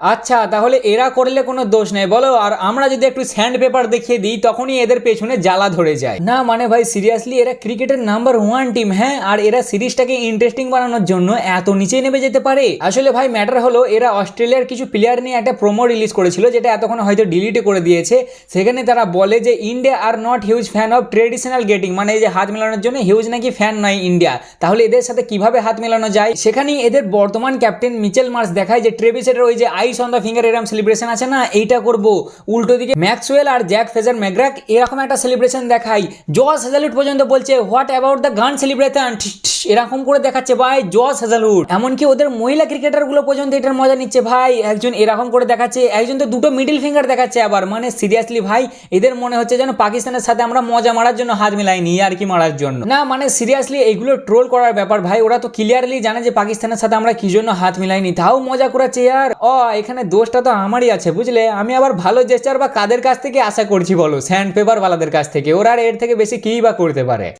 আচ্ছা তাহলে এরা করলে কোনো দোষ নেই। বলো, আর আমরা যদি একটু স্যান্ড পেপার দেখিয়ে দিই, তখনই এদের পেছনে জ্বালা ধরে যায়। না মানে ভাই সিরিয়াসলি এরা ক্রিকেটের নাম্বার ওয়ান টিম হ্যাঁ? আর এরা সিরিজটাকে ইন্টারেস্টিং বানানোর জন্য এত নিচে নেমে যেতে পারে? আসলে ভাই ম্যাটার হলো, এরা অস্ট্রেলিয়ার কিছু প্লেয়ার নিয়ে একটা প্রোমো রিলিজ করেছিল, যেটা এতক্ষণ হয়তো ডিলিটই করে দিয়েছে। সেখানে তারা বলে যে India are not huge fan of traditional getting মানে এই যে হাত মেলানোর জন্য হিউজ নাকি ফ্যান নয় ইন্ডিয়া তাহলে এদের সাথে কীভাবে হাত মেলানো যায়? সেখানেই এদের বর্তমান ক্যাপ্টেন মিচেল মার্স দেখায় যে ট্রেভিসের ওই যে আইস অন দ্য ফিঙ্গার এরম সেলিব্রেশন আছে না? এইটা করব। উল্টো দিকে ম্যাক্সওয়েল আর জ্যাক ফেজার ম্যাগ্রাক এরকম একটা সেলিব্রেশন দেখাই। জস হেজালুট পর্যন্ত বলছে what about the gun celebration এরকম করে দেখাচ্ছে। ভাই, জস হেজালুট। এমনকি ওদের মহিলা ক্রিকেটারগুলো পর্যন্ত এটার মজা নিচ্ছে, ভাই। একজন এরকম করে দেখাচ্ছে, একজন তো দুটো মিডিল ফিঙ্গার দেখাচ্ছে আবার। মানে সিরিয়াসলি ভাই, এদের মনে হচ্ছে যেন পাকিস্তানের সাথে আমরা মজা মারার জন্য হাত মিলাইনি, আর কি মারার জন্য। না মানে সিরিয়াসলি এগুলো ট্রোল করার ব্যাপার, ভাই। ওরা তো ক্লিয়ারলি জানে যে পাকিস্তানের সাথে আমরা কি জন্য হাত মিলাইনি। তাও মজা করাচ্ছে আর ও এখানে দোষটা তো আমারই আছে, বুঝলে? আমি আবার ভালো জেস্টার বা কাদের কাছ থেকে আশা করছি বলো? স্যান্ড পেপার ওয়ালাদের কাছ থেকে। ওরা আর এর থেকে বেশি কী বা করতে পারে?